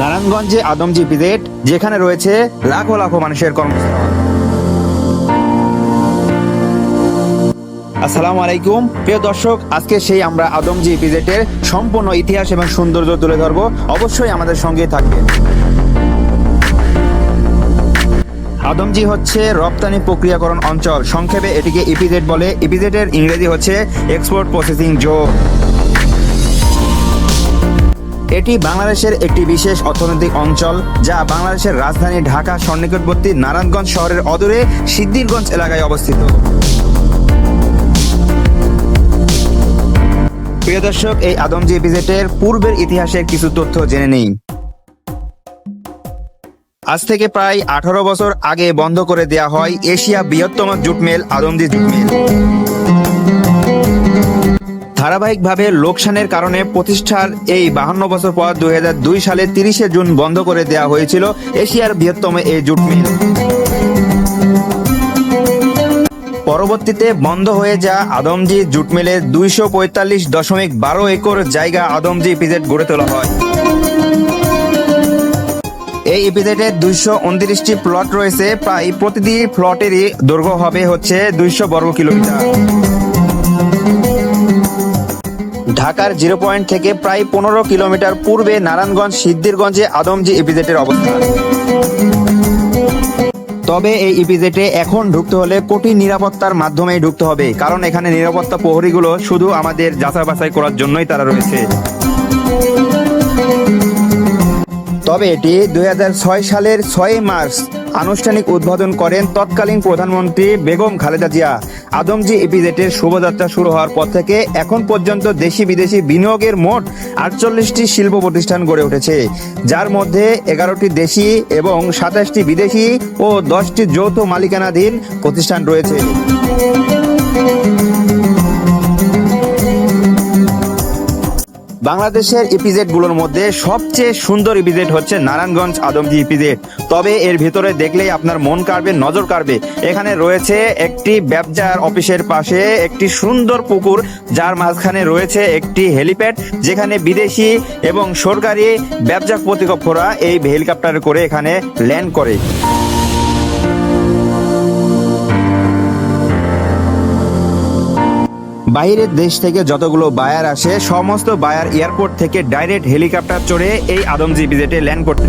নারায়ণগঞ্জে আদমজি পিজেট যেখানে রয়েছে লাখো লাখো মানুষের কর্মস্থল। আসসালামু আলাইকুম। প্রিয় দর্শক, আজকে সেই আমরা আদমজি পিজেটের সম্পূর্ণ ইতিহাস এবং সৌন্দর্য তুলে ধরবো। অবশ্যই আমাদের সঙ্গে থাকবে আদমজি হচ্ছে রপ্তানি প্রক্রিয়াকরণ অঞ্চল। সংক্ষেপে এটিকে ইপিজেড বলে। ইপিজেডের ইংরেজি হচ্ছে এক্সপোর্ট প্রসেসিং জোন এটি বাংলাদেশের একটি বিশেষ অর্থনৈতিক অঞ্চল, যা বাংলাদেশের রাজধানী ঢাকা সন্নিকটবর্তী নারায়ণগঞ্জ শহরের অদূরে সিদ্ধিরগঞ্জ এলাকায় অবস্থিত। প্রিয় দর্শক, এই আদমজি এপিজেটের পূর্বের ইতিহাসের কিছু তথ্য জেনে নেই। আজ থেকে প্রায় আঠারো বছর আগে বন্ধ করে দেয়া হয় এশিয়া বৃহত্তম jute mill Adamjee jute mill ধারাবাহিকভাবে লোকসানের কারণে প্রতিষ্ঠার এই বাহান্ন বছর পর দু হাজার দুই সালে তিরিশে জুন বন্ধ করে দেয়া হয়েছিল এশিয়ার বৃহত্তম এই জুট মিল। পরবর্তীতে বন্ধ হয়ে যা আদমজি জুট মিলের দুইশো পঁয়তাল্লিশ দশমিক বারো একর জায়গা আদমজি ইপিজেড গড়ে তোলা হয়। এই ইপিজেডে দুইশো উনত্রিশটি প্লট রয়েছে। প্রায় প্রতিটি প্লটেরই দৈর্ঘ্য হবে হচ্ছে দুইশো বর্গ কিলোমিটার। ঢাকার জিরো পয়েন্ট থেকে প্রায় পনেরো কিলোমিটার পূর্বে নারায়ণগঞ্জ, সিদ্ধিরগঞ্জে আদমজি ইপিজেটের অবস্থান। তবে এই ইপিজেটে এখন ঢুকতে হলে কোটি নিরাপত্তার মাধ্যমেই ঢুকতে হবে, কারণ এখানে নিরাপত্তা প্রহরীগুলো শুধু আমাদের যাচাই বাছাই করার জন্যই তারা রয়েছে। তবে এটি দু হাজার ছয় সালের ছয় মার্চ আনুষ্ঠানিক উদ্বোধন করেন তৎকালীন প্রধানমন্ত্রী বেগম খালেদা জিয়া। আদমজি এপিজেটের শোভাযাত্রা শুরু হওয়ার পর থেকে এখন পর্যন্ত দেশি বিদেশি বিনিয়োগের মোট আটচল্লিশটি শিল্প প্রতিষ্ঠান গড়ে উঠেছে, যার মধ্যে এগারোটি দেশি এবং সাতাশটি বিদেশি ও দশটি যৌথ মালিকানাধীন প্রতিষ্ঠান রয়েছে। বাংলাদেশের ইপিজেডগুলোর মধ্যে সবচেয়ে সুন্দর ইপিজেড হচ্ছে নারায়ণগঞ্জ আদমজি ইপিজেড তবে এর ভিতরে দেখলেই আপনার মন কাড়বে, নজর কাড়বে। এখানে রয়েছে একটি ব্যবসার অফিসের পাশে একটি সুন্দর পুকুর, যার মাঝখানে রয়েছে একটি হেলিপ্যাড যেখানে বিদেশি এবং সরকারি ব্যবসা প্রতিপক্ষরা এই হেলিকপ্টার করে এখানে ল্যান্ড করে। বাইরের দেশ থেকে যতগুলো বায়ার আসে, সমস্ত বায়ার এয়ারপোর্ট থেকে ডাইরেক্ট হেলিকপ্টার চড়ে এই আদমজি বিজেটে ল্যান্ড করতে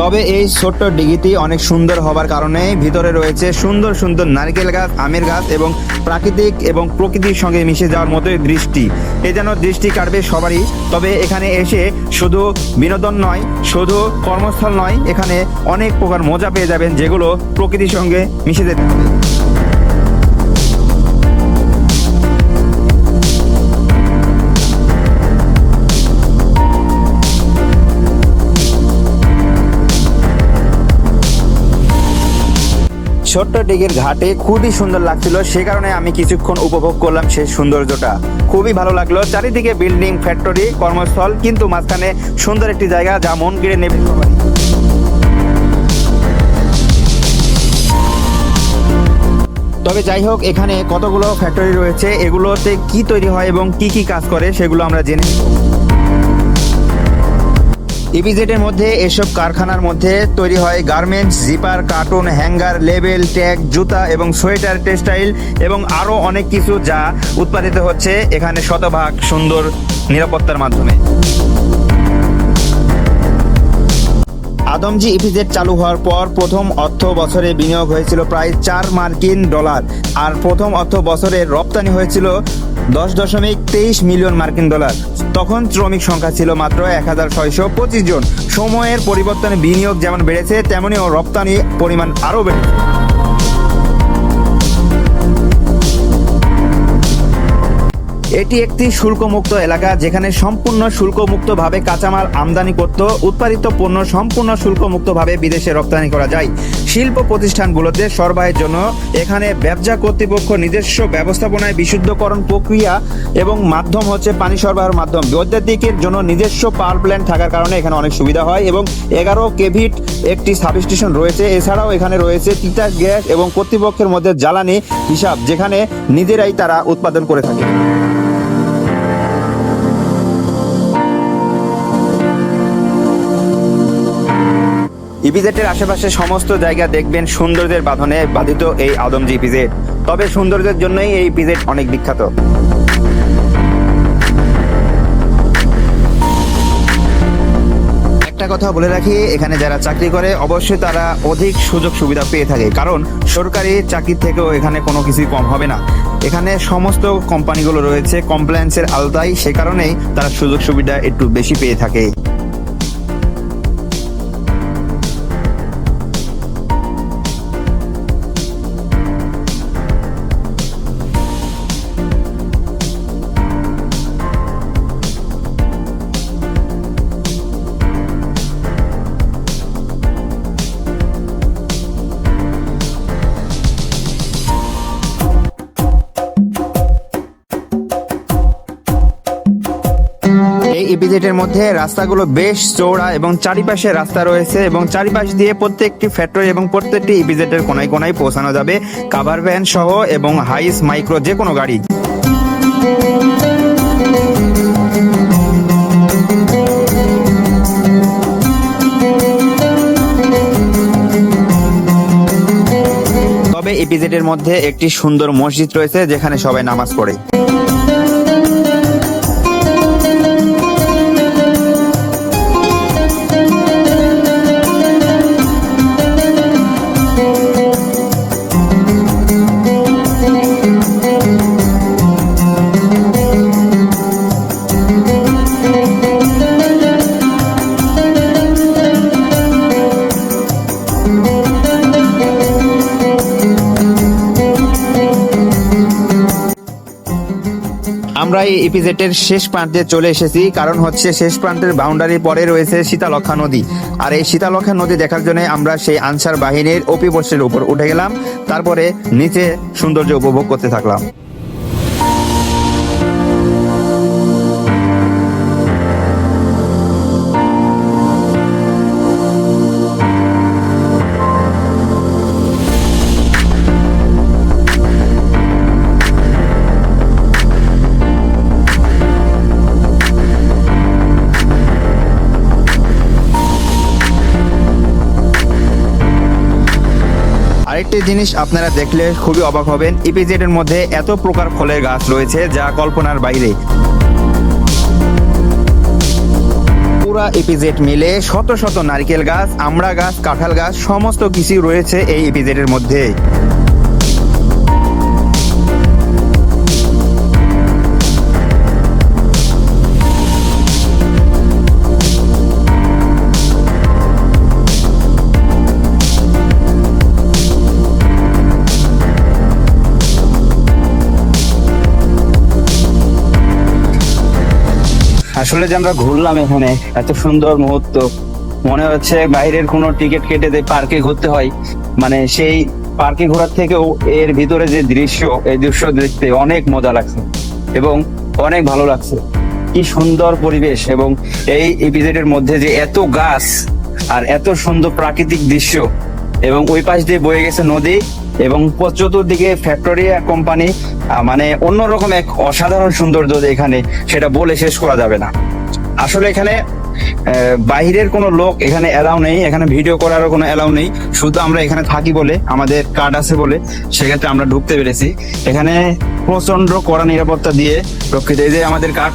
তবে এই ছোট্ট ডিগিটি অনেক সুন্দর হবার কারণে ভিতরে রয়েছে সুন্দর সুন্দর নারকেল গাছ, আমের গাছ এবং প্রাকৃতিক এবং প্রকৃতির সঙ্গে মিশে যাওয়ার মতোই দৃষ্টি। এ যেন দৃষ্টি কাটবে সবারই। তবে এখানে এসে শুধু বিনোদন নয়, শুধু কর্মস্থল নয়, এখানে অনেক প্রকার মজা পেয়ে যাবেন যেগুলো প্রকৃতির সঙ্গে মিশে যেতে ছোট্ট ডিগের ঘাটে খুবই সুন্দর লাগছিল, সে কারণে আমি কিছুক্ষণ উপভোগ করলাম সেই সৌন্দর্যটা খুবই ভালো লাগল, চারিদিকে বিল্ডিং, ফ্যাক্টরি, কর্মস্থল, কিন্তু মাঝখানে সুন্দর একটি জায়গা, যা মন কেড়ে নেবে তবে যাই হোক, এখানে কতগুলো ফ্যাক্টরি রয়েছে, এগুলোতে কি তৈরি হয় এবং কি কি কাজ করে, সেগুলো আমরা জেনে। ইপিজেডের মধ্যে এসব কারখানার মধ্যে তৈরি হয় garments, zipper, carton, hanger, label, tag, জুতা এবং সোয়েটার, টেক্সটাইল এবং আরও অনেক কিছু যা উৎপাদিত হচ্ছে এখানে শতভাগ সুন্দর নিরাপত্তার মাধ্যমে। আদমজি ইপিজেড চালু হওয়ার পর প্রথম অর্থ বছরে বিনিয়োগ হয়েছিল প্রায় চার মার্কিন ডলার, আর প্রথম অর্থ বছরে রপ্তানি হয়েছিল দশ দশমিক তেইশ মিলিয়ন মার্কিন ডলার। তখন শ্রমিক সংখ্যা ছিল মাত্র এক হাজার ছয়শো পঁচিশ জন। সময়ের পরিবর্তনে বিনিয়োগ যেমন বেড়েছে তেমনি রপ্তানি পরিমাণ আরও বেড়েছে। এটি একটি শুল্কমুক্ত এলাকা যেখানে সম্পূর্ণ শুল্কমুক্তভাবে কাঁচামাল আমদানি করত, উৎপাদিত পণ্য সম্পূর্ণ শুল্কমুক্তভাবে বিদেশে রপ্তানি করা যায়। শিল্প প্রতিষ্ঠানগুলোতে সরবরাহের জন্য এখানে ব্যবসা কর্তৃপক্ষ নিজস্ব ব্যবস্থাপনায় বিশুদ্ধকরণ প্রক্রিয়া এবং মাধ্যম হচ্ছে পানি সরবরাহের মাধ্যম। বৈদ্যুতিকের জন্য নিজস্ব পাওয়ার প্ল্যান্ট থাকার কারণে এখানে অনেক সুবিধা হয় এবং এগারো কেভিট একটি সাবস্টেশন রয়েছে। এছাড়াও এখানে রয়েছে তিতাস গ্যাস এবং কর্তৃপক্ষের মধ্যে জ্বালানি হিসাব, যেখানে নিজেরাই তারা উৎপাদন করে থাকে। ইপিজেটের আশেপাশে সমস্ত জায়গা দেখবেন সৌন্দর্যের বাঁধনে বাধিত এই আদমজি ইপিজেট তবে সৌন্দর্যের জন্যই এই ইপিজেট অনেক বিখ্যাত। একটা কথা বলে রাখি, এখানে যারা চাকরি করে, অবশ্যই তারা অধিক সুযোগ সুবিধা পেয়ে থাকে। কারণ সরকারি চাকরির থেকেও এখানে কোনো কিছুই কম হবে না। এখানে সমস্ত কোম্পানিগুলো রয়েছে, কমপ্লায়েন্সের আওতায়। সে কারণেই তারা সুযোগ সুবিধা একটু বেশি পেয়ে থাকে। ইপিজেটের মধ্যে রাস্তাগুলো বেশ চৌড়া এবং চারিপাশে রাস্তা রয়েছে এবং চারিপাশ দিয়ে প্রত্যেকটি ফ্যাক্টরি এবং প্রত্যেকটি ইপিজেটের কোনায় কোনায় পৌঁছানো যাবে। কাভার ভ্যান সহ এবং হাইস মাইক্রো যে কোনো গাড়ি। তবে ইপিজেটের মধ্যে একটি সুন্দর মসজিদ রয়েছে যেখানে সবাই নামাজ পড়ে। আমরা এই এপিজেটের শেষ প্রান্তে চলে এসেছি। কারণ হচ্ছে শেষ প্রান্তের বাউন্ডারি পরে রয়েছে শীতালক্ষা নদী। আর এই শীতালক্ষা নদী দেখার জন্য আমরা সেই আনসার বাহিনীর পোস্টের উপর উঠে গেলাম। তারপরে নিচে সৌন্দর্য উপভোগ করতে থাকলাম। আরেকটি জিনিস আপনারা দেখলে খুবই অবাক হবেন, ইপিজেডের মধ্যে এত প্রকার ফলের গাছ রয়েছে যা কল্পনার বাইরে। পুরা এপিজেড মিলে শত শত নারিকেল গাছ, আমড়া গাছ, কাঁঠাল গাছ, সমস্ত কিছু রয়েছে এই এপিজেডের মধ্যে। আসলে যে আমরা ঘুরলাম এখানে, এত সুন্দর মুহূর্ত। মনে হচ্ছে বাইরের কোনো টিকিট কেটে পার্কে ঘুরতে হয়। মানে সেই পার্কে ঘোরার থেকেও এর ভিতরে যে দৃশ্য, এই দৃশ্য দেখতে অনেক মজা লাগছে এবং অনেক ভালো লাগছে। কি সুন্দর পরিবেশ এবং এই এপিজেডের মধ্যে যে এত গাছ আর এত সুন্দর প্রাকৃতিক দৃশ্য এবং ওই পাশ দিয়ে বয়ে গেছে নদী এবং চতুর্দিকে ফ্যাক্টরি কোম্পানি মানে অন্যরকম এক অসাধারণ সৌন্দর্য এখানে সেটা বলে শেষ করা যাবে না। আসলে এখানে বাইরের কোনো লোক এখানে অ্যালাউ নেই, এখানে ভিডিও করারও কোনো অ্যালাউ নেই। শুধু আমরা এখানে থাকি বলে, আমাদের কার্ড আছে বলে, সেক্ষেত্রে আমরা ঢুকতে পেরেছি। এখানে প্রচণ্ড কড়া নিরাপত্তা দিয়ে রক্ষিত। এই যে আমাদের কার্ড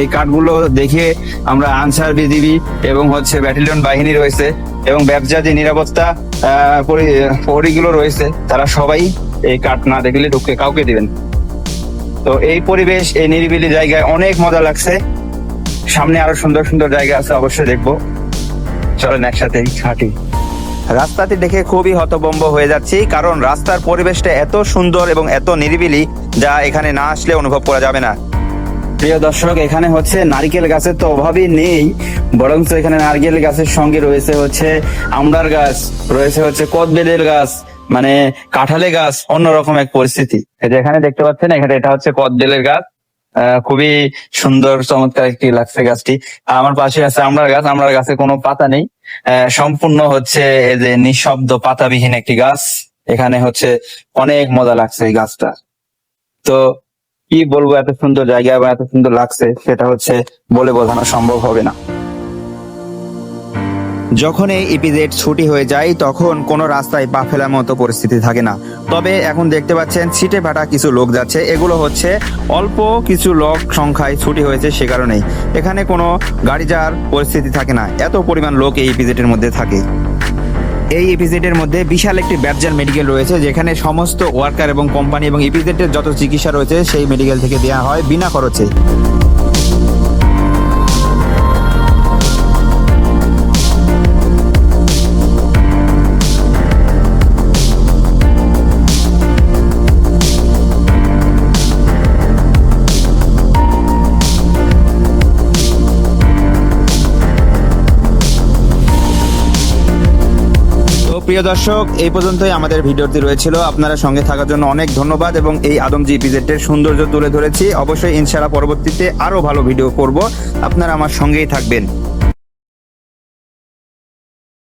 এই কার্ডগুলো দেখে আমরা আনসার বিজিবি এবং হচ্ছে ব্যাটালিয়ন বাহিনী রয়েছে। এবং ব্যবসা যে নিরাপত্তা আহ, পরি- রয়েছে তারা সবাই এই কার্ড না দেখলে ঢুকে কাউকে দিবেন তো এই পরিবেশ এই নিরিবিলি জায়গায় অনেক মজা লাগছে। সামনে আরও সুন্দর সুন্দর জায়গা আছে অবশ্যই দেখব। চলেন একসাথে হাঁটি। রাস্তাটি দেখে খুবই হতবম্ব হয়ে যাচ্ছি কারণ রাস্তার পরিবেশটা এত সুন্দর এবং এত নিরিবিলি যা এখানে না আসলে অনুভব করা যাবে না। প্রিয় দর্শক, এখানে হচ্ছে নারকেল গাছের তো অভাবই নেই বরং এখানে নারকেল গাছের সঙ্গে রয়েছে হচ্ছে আমড়ার গাছ, রয়েছে হচ্ছে কদবেলের গাছ মানে কাঁঠালে গাছ, অন্যরকম এক পরিস্থিতি। এখানে দেখতে পাচ্ছেন, এখানে এটা হচ্ছে কদবেলের গাছ খুবই সুন্দর, চমৎকার একটি লাগছে গাছটি। আমার পাশে আছে আমড়ার গাছ, আমড়ার গাছে কোনো পাতা নেই সম্পূর্ণ হচ্ছে এই যে নিঃশব্দ পাতাবিহীন একটি গাছ। এখানে হচ্ছে অনেক মজা লাগছে এই গাছটা। তো কি বলব এত সুন্দর জায়গা বা এত সুন্দর লাগছে সেটা হচ্ছে বলে বোঝানো সম্ভব হবে না। যখন এই ইপিজেড ছুটি হয়ে যায়, তখন কোনো রাস্তায় পা ফেলার মতো পরিস্থিতি থাকে না। তবে এখন দেখতে পাচ্ছেন, ছিটে ফাটা কিছু লোক যাচ্ছে। এগুলো হচ্ছে অল্প কিছু লোক সংখ্যায় ছুটি হয়েছে সে কারণেই। এখানে কোনো গাড়ি যাওয়ার পরিস্থিতি থাকে না। এত পরিমাণ লোক এই ইপিজেডের মধ্যে থাকে। এই ইপিজেডের মধ্যে বিশাল একটি ব্যবজার মেডিকেল রয়েছে, যেখানে সমস্ত ওয়ার্কার এবং কোম্পানি এবং ইপিজেডের যত চিকিৎসা রয়েছে, সেই মেডিকেল থেকে দেওয়া হয় বিনা খরচে। প্রিয় দর্শক, এই পর্যন্তই আমাদের ভিডিওটি রয়েছিল। আপনারা সঙ্গে থাকার জন্য অনেক ধন্যবাদ এবং এই আদমজি পিজেটের সৌন্দর্য তুলে ধরেছি। অবশ্যই ইনশাআল্লাহ পরবর্তীতে আরও ভালো ভিডিও করব। আপনারা আমার সঙ্গেই থাকবেন।